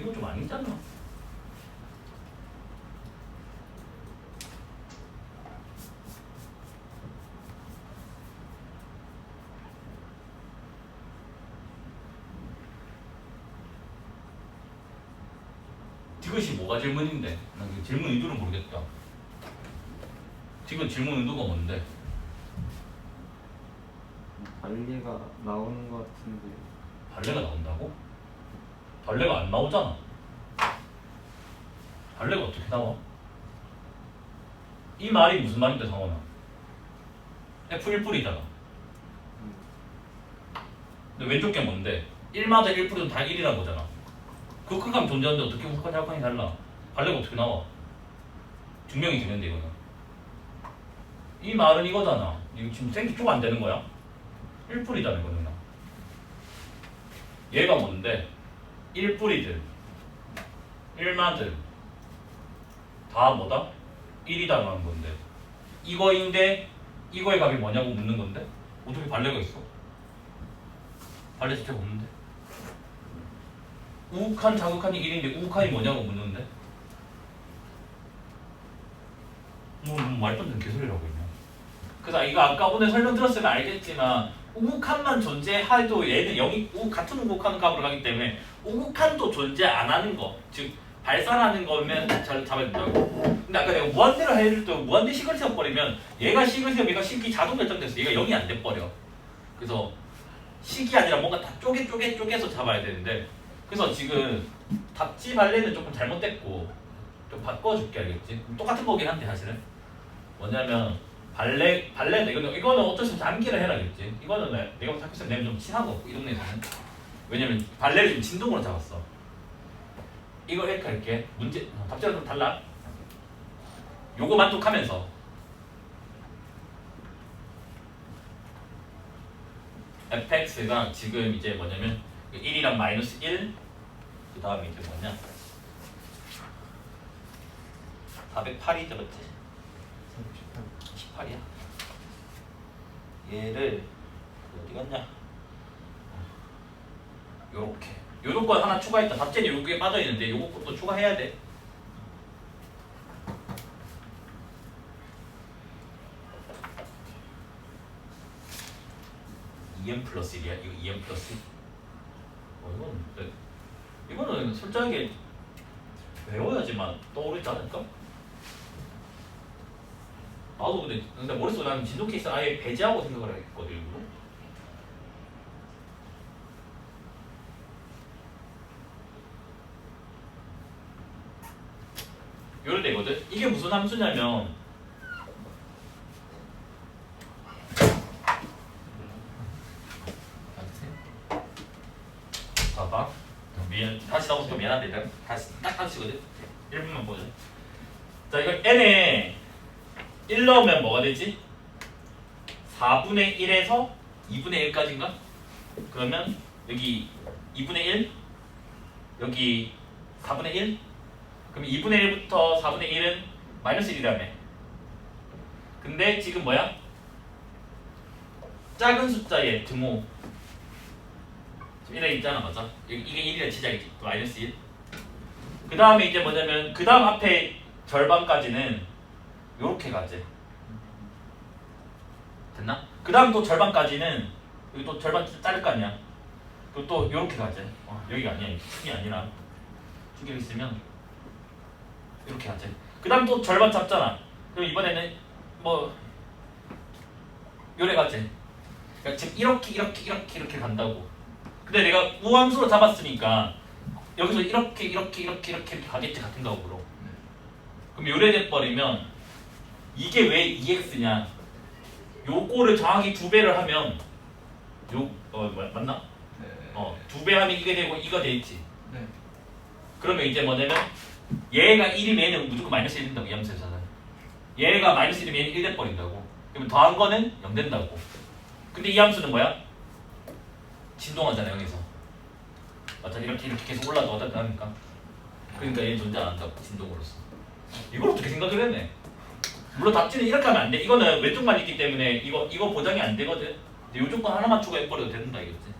이거 좀 아니잖아. 이것이 뭐가 질문인데? 난그 질문 의도를 모르겠다. 지금 질문 의도가 뭔데? 발리가 나오는 것 같은데 발레가 나온다고? 발레가 안 나오잖아. 발레가 어떻게 나와? 이 말이 무슨 말인데 상원아? F1뿌리잖아. 근데 왼쪽 게 뭔데? 1마다 1뿌리는 다 1이라는 거잖아. 그 큰감 존재하는데 어떻게 우스칸 약관이 달라? 발레가 어떻게 나와? 증명이 되는데 이거는. 이 말은 이거잖아. 이거 지금 생기 쪼가 안 되는 거야? 1뿌리잖아 이거는. 얘가 뭔데? 1뿌리들 1마들 다 뭐다? 1이다라는 건데. 이거인데 이거의 값이 뭐냐고 묻는 건데? 어떻게 발레가 있어? 발레 자체가 없는데? 우욱한 자극한이 1인데 우욱한이 뭐냐고 묻는데? 뭐, 뭐 말도 안 되는 개소리라고 있냐? 그래서 이거 아까 오늘 설명 들었으면 알겠지만 우국한만 존재해도 얘는 영이 우 같은 우국한 값으로 가기 때문에 우국한도 존재 안 하는 거, 즉 발산하는 거면 잘 잡아야 된다고. 근데 아까 내가 무한대로 해줄 때 무한대 식을 세워 버리면 얘가 식을 세우면 얘가 식이 자동 결정돼서 얘가 영이 안 돼 버려. 그래서 식이 아니라 뭔가 다 쪼개 쪼개 쪼개서 잡아야 되는데 그래서 지금 답지 발레는 조금 잘못됐고 좀 바꿔줄게 알겠지? 똑같은 거긴 한데 사실은 뭐냐면 발레 발레는 이거는 이거는 어쩔 수 없이 암기를 해라겠지. 이거는 내- 내가 학교에서 내면 좀 친하고 이 동네에서는 왜냐면 발레를 좀 진동으로 잡았어. 이거 이렇게 할게. 문제 어, 답지랑 좀 달라. 요거 만족하면서 fx가 지금 이제 뭐냐면 1이랑 마이너스 1, 그 다음에 이제 뭐냐 408이 들었지. 18이야. 얘를 어디 갔냐? 요렇게. 요 조건 하나 추가했다. 답제니 요게 빠져 있는데 요거 것도 추가해야 돼. EM 플러스 1이야. 이거 EM 플러스 1. 어, 이건 네. 이거는 솔직하게 외워야지만 떠오르지 않을까? 나도 근데 근데 머릿속에 나는 진도 케이스 아예 배제하고 생각을 했거든 일부러. 요럴 때거든. 이게 무슨 함수냐면 봐봐. 미안 다시 나오니까 미안한데 내가 다시 딱 한시거든. 1분만 보자. 자 이거 n에 1 넣으면 뭐가 되지? 4분의 1에서 2분의 1까지인가? 그러면 여기 2분의 1 여기 4분의 1 그럼 2분의 1부터 4분의 1은 마이너스 1이라며 근데 지금 뭐야? 작은 숫자의 등호 지금 1에 있잖아 맞아? 이게 1이라 치자겠지 마이너스 1그 다음에 이제 뭐냐면 그 다음 앞에 절반까지는 요렇게 가지. 됐나? 그 다음 또 절반까지는 여기 또 절반 자를 거 아니야. 그리고 또 요렇게 가지. 어, 여기가 아니야. 축이 아니라. 축이 있으면 이렇게 하지. 그 다음 또 절반 잡잖아. 그럼 이번에는 뭐 요래 가지. 그러니까 지금 이렇게 이렇게 이렇게 이렇게 간다고. 근데 내가 우함수로 잡았으니까 여기서 이렇게 이렇게 이렇게 이렇게 이렇게 가겠지 같은 거으로. 그럼 요래 돼버리면 이게 왜 2x냐? 요거를 정확히 두 배를 하면 요어 뭐야 맞나? 네. 어두 배 하면 이게 되고 이거 돼 있지. 네. 그러면 이제 뭐냐면 얘가 1이면 얘는 무조건 마이너스 1 된다고 이 함수에서는. 얘가 마이너스 1이면 얘는 1 돼버린다고. 그러면 더한 거는 0 된다고. 근데 이 함수는 뭐야? 진동하잖아 여기서. 맞아 이렇게 이렇게 계속 올라가다 보니까? 그러니까 얘는 존재 안 한다고 진동으로서. 이걸 어떻게 생각을 했네 물론 답지는 이렇게 하면 안 돼. 이거는 왼쪽만 있기 때문에 이거 이거 보장이 안 되거든. 근데 요 조건 하나만 추가해버려도 된다 이거지